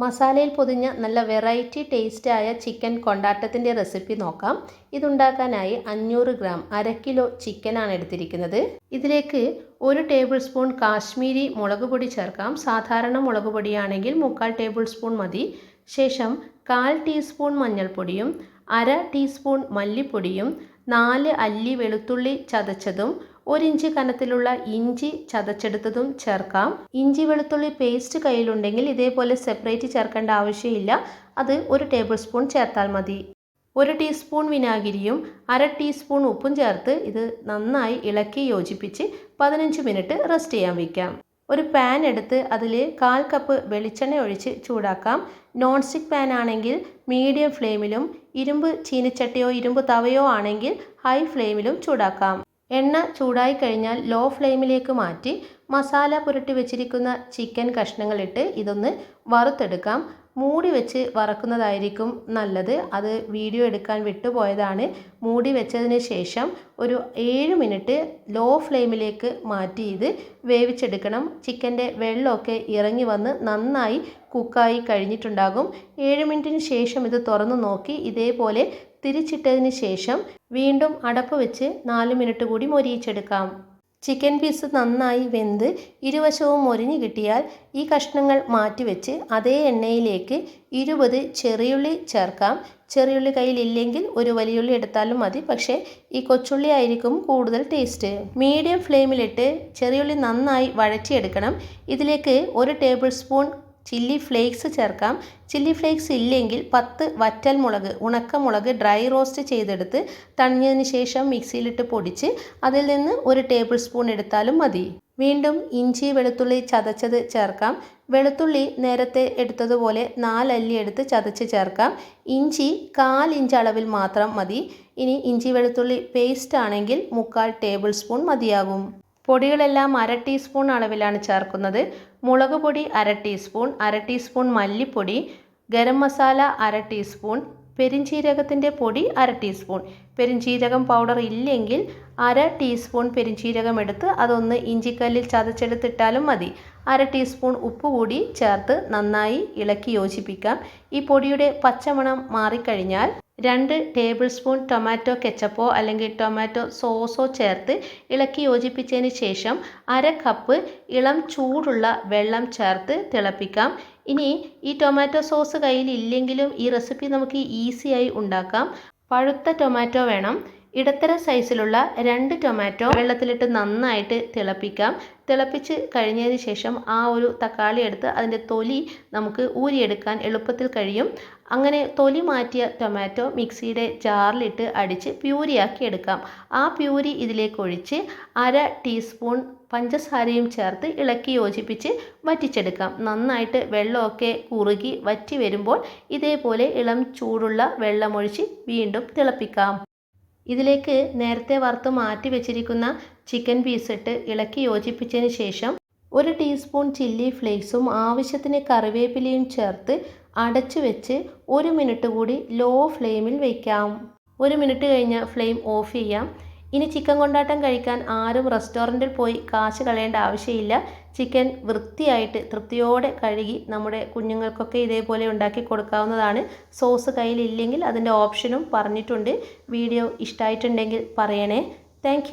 മസാലയിൽ പൊതിഞ്ഞ നല്ല വെറൈറ്റി ടേസ്റ്റായ ചിക്കൻ കൊണ്ടാട്ടത്തിന്റെ റെസിപ്പി നോക്കാം. ഇതുണ്ടാക്കാനായി അഞ്ഞൂറ് ഗ്രാം അര കിലോ ചിക്കനാണ് എടുത്തിരിക്കുന്നത്. ഇതിലേക്ക് ഒരു ടേബിൾ സ്പൂൺ കാശ്മീരി മുളക് പൊടി ചേർക്കാം. സാധാരണ മുളക് പൊടിയാണെങ്കിൽ മുക്കാൽ ടേബിൾ സ്പൂൺ മതി. ശേഷം കാൽ ടീസ്പൂൺ മഞ്ഞൾപ്പൊടിയും അര ടീസ്പൂൺ മല്ലിപ്പൊടിയും നാല് അല്ലി വെളുത്തുള്ളി ചതച്ചതും ഒരു ഇഞ്ച് കനത്തിലുള്ള ഇഞ്ചി ചതച്ചെടുത്തതും ചേർക്കാം. ഇഞ്ചി വെളുത്തുള്ളി പേസ്റ്റ് കയ്യിലുണ്ടെങ്കിൽ ഇതേപോലെ സെപ്പറേറ്റ് ചേർക്കേണ്ട ആവശ്യമില്ല. അത് ഒരു ടേബിൾ സ്പൂൺ ചേർത്താൽ മതി. ഒരു ടീസ്പൂൺ വിനാഗിരിയും അര ടീസ്പൂൺ ഉപ്പും ചേർത്ത് ഇത് നന്നായി ഇളക്കി യോജിപ്പിച്ച് പതിനഞ്ച് മിനിറ്റ് റെസ്റ്റ് ചെയ്യാൻ വയ്ക്കാം ഒരു പാൻ എടുത്ത് അതിൽ കാൽ കപ്പ് വെളിച്ചെണ്ണ ഒഴിച്ച് ചൂടാക്കാം. നോൺ സ്റ്റിക്ക് പാൻ ആണെങ്കിൽ മീഡിയം ഫ്ലെയിമിലും ഇരുമ്പ് ചീനിച്ചട്ടിയോ ഇരുമ്പ് തവയോ ആണെങ്കിൽ ഹൈ ഫ്ലെയിമിലും ചൂടാക്കാം. എണ്ണ ചൂടായി കഴിഞ്ഞാൽ ലോ ഫ്ലെയിമിലേക്ക് മാറ്റി മസാല പുരട്ടി വെച്ചിരിക്കുന്ന ചിക്കൻ കഷ്ണങ്ങളിട്ട് ഇതൊന്ന് വറുത്തെടുക്കാം. മൂടി വെച്ച് വറക്കുന്നതായിരിക്കും നല്ലത്. അത് വീഡിയോ എടുക്കാൻ വിട്ടുപോയതാണ്. മൂടി വെച്ചതിന് ശേഷം ഒരു ഏഴ് മിനിറ്റ് ലോ ഫ്ലെയിമിലേക്ക് മാറ്റി ഇത് വേവിച്ചെടുക്കണം. ചിക്കന്റെ വെള്ളമൊക്കെ ഇറങ്ങി വന്ന് നന്നായി കുക്കായി കഴിഞ്ഞിട്ടുണ്ടാകും. ഏഴ് മിനിറ്റിന് ശേഷം ഇത് തുറന്നു നോക്കി ഇതേപോലെ തിരിച്ചിട്ടതിന് ശേഷം വീണ്ടും അടപ്പ് വെച്ച് നാല് മിനിറ്റ് കൂടി മൊരിയിച്ചെടുക്കാം. ചിക്കൻ പീസ് നന്നായി വെന്ത് ഇരുവശവും മൊരിഞ്ഞു കിട്ടിയാൽ ഈ കഷ്ണങ്ങൾ മാറ്റിവെച്ച് അതേ എണ്ണയിലേക്ക് ഇരുപത് ചെറിയുള്ളി ചേർക്കാം. ചെറിയുള്ളി കയ്യിലില്ലെങ്കിൽ ഒരു വലിയുള്ളി എടുത്താലും മതി പക്ഷേ ഈ കൊച്ചുള്ളി ആയിരിക്കും കൂടുതൽ ടേസ്റ്റ്. മീഡിയം ഫ്ലെയിമിലിട്ട് ചെറിയുള്ളി നന്നായി വഴറ്റിയെടുക്കണം. ഇതിലേക്ക് ഒരു ടേബിൾ സ്പൂൺ ചില്ലി ഫ്ലേക്സ് ചേർക്കാം. ചില്ലി ഫ്ലേക്സ് ഇല്ലെങ്കിൽ പത്ത് വറ്റൽ മുളക് ഉണക്കമുളക് ഡ്രൈ റോസ്റ്റ് ചെയ്തെടുത്ത് തണിഞ്ഞതിന് ശേഷം മിക്സിയിലിട്ട് പൊടിച്ച് അതിൽ നിന്ന് ഒരു ടേബിൾ സ്പൂൺ എടുത്താലും മതി. വീണ്ടും ഇഞ്ചി വെളുത്തുള്ളി ചതച്ചത് ചേർക്കാം. വെളുത്തുള്ളി നേരത്തെ എടുത്തതുപോലെ നാലല്ലി എടുത്ത് ചതച്ച് ചേർക്കാം. ഇഞ്ചി കാൽ ഇഞ്ച് അളവിൽ മാത്രം മതി. ഇനി ഇഞ്ചി വെളുത്തുള്ളി പേസ്റ്റ് ആണെങ്കിൽ മുക്കാൽ ടേബിൾ സ്പൂൺ മതിയാകും. പൊടികളെല്ലാം അര ടീസ്പൂൺ അളവിലാണ് ചേർക്കുന്നത്. മുളക് പൊടി അര ടീസ്പൂൺ അര ടീസ്പൂൺ മല്ലിപ്പൊടി ഗരം മസാല അര ടീസ്പൂൺ പെരിഞ്ചീരകത്തിന്റെ പൊടി അര ടീസ്പൂൺ പെരിഞ്ചീരകം പൗഡർ ഇല്ലെങ്കിൽ അര ടീസ്പൂൺ പെരിഞ്ചീരകം എടുത്ത് അതൊന്ന് ഇഞ്ചിക്കല്ലിൽ ചതച്ചെടുത്തിട്ടാലും മതി. അര ടീസ്പൂൺ ഉപ്പ് കൂടി ചേർത്ത് നന്നായി ഇളക്കി യോജിപ്പിക്കാം. ഈ പൊടിയുടെ പച്ചമണം മാറിക്കഴിഞ്ഞാൽ രണ്ട് ടേബിൾ സ്പൂൺ ടൊമാറ്റോ കെച്ചപ്പോ അല്ലെങ്കിൽ ടൊമാറ്റോ സോസോ ചേർത്ത് ഇളക്കി യോജിപ്പിച്ചതിന് ശേഷം അര കപ്പ് ഇളം ചൂടുള്ള വെള്ളം ചേർത്ത് തിളപ്പിക്കാം. ഇനി ഈ ടൊമാറ്റോ സോസ് കയ്യിൽ ഇല്ലെങ്കിലും ഈ റെസിപ്പി നമുക്ക് ഈസിയായി ഉണ്ടാക്കാം. പഴുത്ത ടൊമാറ്റോ വേണം. ഇടത്തര സൈസിലുള്ള രണ്ട് ടൊമാറ്റോ വെള്ളത്തിലിട്ട് നന്നായിട്ട് തിളപ്പിക്കാം. തിളപ്പിച്ച് കഴിഞ്ഞതിന് ശേഷം ആ ഒരു തക്കാളി എടുത്ത് അതിന്റെ തൊലി നമുക്ക് ഊരിയെടുക്കാൻ എളുപ്പത്തിൽ കഴിയും. അങ്ങനെ തൊലി മാറ്റിയ ടൊമാറ്റോ മിക്സിയുടെ ജാറിലിട്ട് അടിച്ച് പ്യൂരിയാക്കി എടുക്കാം. ആ പ്യൂരി ഇതിലേക്ക് ഒഴിച്ച് അര ടീസ്പൂൺ പഞ്ചസാരയും ചേർത്ത് ഇളക്കി യോജിപ്പിച്ച് വറ്റിച്ചെടുക്കാം. നന്നായിട്ട് വെള്ളമൊക്കെ കുറുകി വറ്റി വരുമ്പോൾ ഇതേപോലെ ഇളം ചൂടുള്ള വെള്ളമൊഴിച്ച് വീണ്ടും തിളപ്പിക്കാം. ഇതിലേക്ക് നേരത്തെ വറുത്ത് മാറ്റി വെച്ചിരിക്കുന്ന ചിക്കൻ പീസ് ഇട്ട് ഇളക്കി യോജിപ്പിച്ചതിന് ശേഷം ഒരു ടീസ്പൂൺ ചില്ലി ഫ്ലേക്സും ആവശ്യത്തിന് കറിവേപ്പിലയും ചേർത്ത് അടച്ചു വെച്ച് ഒരു മിനിറ്റ് കൂടി ലോ ഫ്ലെയിമിൽ വയ്ക്കാം ഒരു മിനിറ്റ് കഴിഞ്ഞ് ഫ്ലെയിം ഓഫ് ചെയ്യാം. ഇനി ചിക്കൻ കൊണ്ടാട്ടം കഴിക്കാൻ ആരും റെസ്റ്റോറന്റിൽ പോയി കാശ് കളയേണ്ട ആവശ്യമില്ല. ചിക്കൻ വൃത്തിയായിട്ട് തൃപ്തിയോടെ കഴുകി നമ്മുടെ കുഞ്ഞുങ്ങൾക്കൊക്കെ ഇതേപോലെ ഉണ്ടാക്കി കൊടുക്കാവുന്നതാണ്. സോസ് കയ്യിലില്ലെങ്കിൽ അതിന്റെ ഓപ്ഷനും പറഞ്ഞിട്ടുണ്ട്. വീഡിയോ ഇഷ്ടമായിട്ടുണ്ടെങ്കിൽ പറയണേ. താങ്ക്